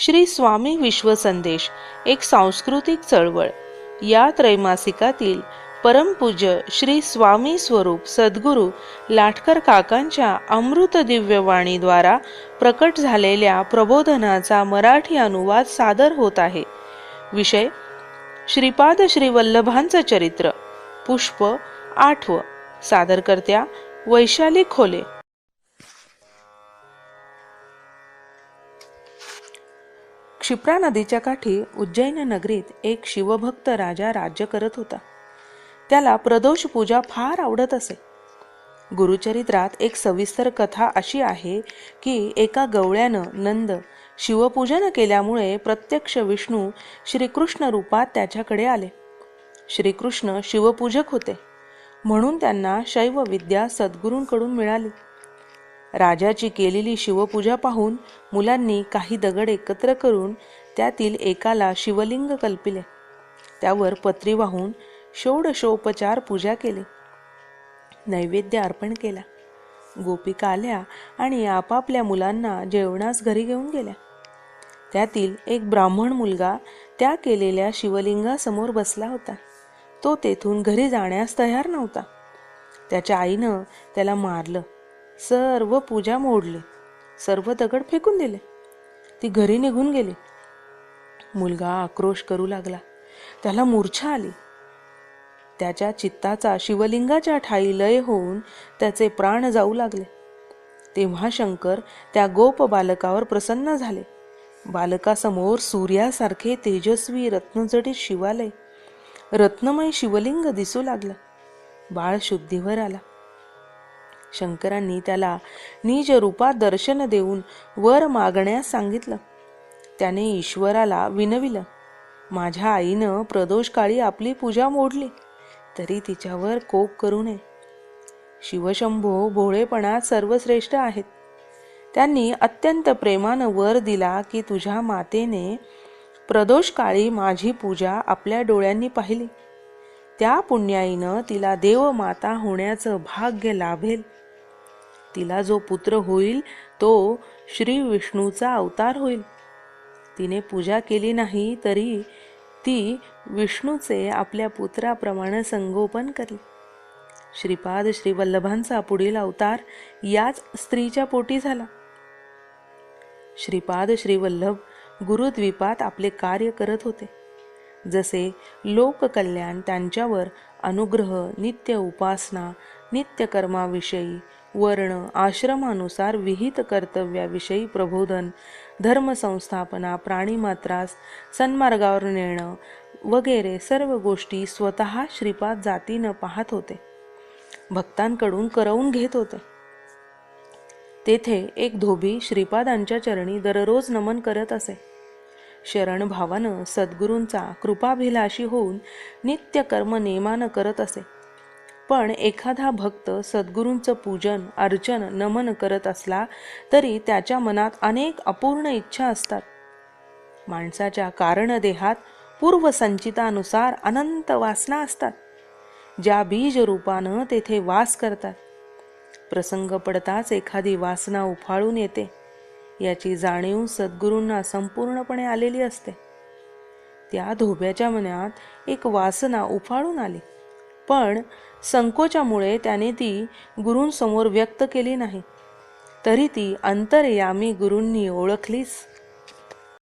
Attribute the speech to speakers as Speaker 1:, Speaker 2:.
Speaker 1: श्री स्वामी विश्वसंदेश एक सांस्कृतिक चळवळ. या त्रैमासिकातील परमपूज्य श्री स्वामी स्वरूप सद्गुरू लाटकर काकांच्या अमृत दिव्यवाणीद्वारा प्रकट झालेल्या प्रबोधनाचा मराठी अनुवाद सादर होत आहे. विषय श्रीपाद श्री वल्लभांचं चरित्र. पुष्प आठव. सादरकर्त्या वैशाली खोले. क्षिप्रा नदीच्या काठी उज्जैन नगरीत एक शिवभक्त राजा राज्य करत होता. त्याला प्रदोष पूजा फार आवडत असे. गुरुचरित्रात एक सविस्तर कथा अशी आहे की एका गवळ्यानं नंद शिवपूजन केल्यामुळे प्रत्यक्ष विष्णू श्रीकृष्ण रूपात त्याच्याकडे आले. श्रीकृष्ण शिवपूजक होते. म्हणून त्यांना शैव विद्या सद्गुरूंकडून मिळाली. राजाची केलेली शिवपूजा पाहून मुलांनी काही दगड एकत्र करून त्यातील एकाला शिवलिंग कल्पिले. त्यावर पत्री वाहून षोडशोपचार पूजा केली. नैवेद्य अर्पण केला. गोपिका आल्या आणि आपापल्या मुलांना जेवणास घरी घेऊन गेल्या. त्यातील एक ब्राह्मण मुलगा त्या केलेल्या शिवलिंगासमोर बसला होता. तो तेथून घरी जाण्यास तयार नव्हता. त्याच्या आईनं त्याला मारलं. सर्व पूजा मोडली. सर्व दगड फेकून दिले. ती घरी निघून गेली. मुलगा आक्रोश करू लागला. त्याला मूर्छा आली. त्याच्या चित्ताचा शिवलिंगाच्या ठाई लय होऊन त्याचे प्राण जाऊ लागले. तेव्हा शंकर त्या गोप बालकावर प्रसन्न झाले. बालकासमोर सूर्यासारखे तेजस्वी रत्नजडीत शिवालय. रत्नमय शिवलिंग दिसू लागलं. बाळ शुद्धीवर आला. शंकरांनी त्याला निज रूपात दर्शन देऊन वर मागण्यास सांगितलं. त्याने ईश्वराला विनविलं. माझ्या आईनं प्रदोषकाळी आपली पूजा मोडली तरी तिच्यावर कोप करू नये. शिवशंभो भोळेपणात सर्वश्रेष्ठ आहेत. त्यांनी अत्यंत प्रेमानं वर दिला की तुझ्या मातेने प्रदोषकाळी माझी पूजा आपल्या डोळ्यांनी पाहिली. त्या पुण्याईनं तिला देवमाता होण्याचं भाग्य लाभेल. तिला जो पुत्र होईल तो श्री विष्णूचा अवतार होईल. तिने पूजा केली नाही तरी ती विष्णूचे आपल्या पुत्राप्रमाणे संगोपन करेल श्रीपाद श्रीवल्लभांचा पुढील अवतार याच स्त्रीच्या पोटी झाला. श्रीपाद श्रीवल्लभ गुरुद्वीपात आपले कार्य करत होते. जसे लोककल्याण त्यांच्यावर अनुग्रह नित्य उपासना नित्यकर्माविषयी वर्ण आश्रमानुसार विहित कर्तव्याविषयी प्रबोधन धर्मसंस्थापना प्राणीमात्रास सन्मार्गावर नेणं वगैरे सर्व गोष्टी स्वतः श्रीपाद जातीनं पाहत होते. भक्तांकडून करवून घेत होते. तेथे एक धोबी श्रीपादांच्या चरणी दररोज नमन करत असे. शरणभावानं सद्गुरूंचा कृपाभिलाषी होऊन नित्य कर्म नेमानं करत असे. पण एखादा भक्त सद्गुरूंचं पूजन अर्चन नमन करत असला तरी त्याच्या मनात अनेक अपूर्ण इच्छा असतात. माणसाच्या कारणदेहात पूर्वसंचितानुसार अनंत वासना असतात. ज्या बीज रूपानं तेथे वास करतात. प्रसंग पडताच एखादी वासना उफाळून येते. याची जाणीव सद्गुरूंना संपूर्णपणे आलेली असते. त्या धोब्याच्या मनात एक वासना उफाळून आली. पण संकोचामुळे त्याने ती गुरूंसमोर व्यक्त केली नाही. तरी ती अंतरयामी गुरूंनी ओळखलीच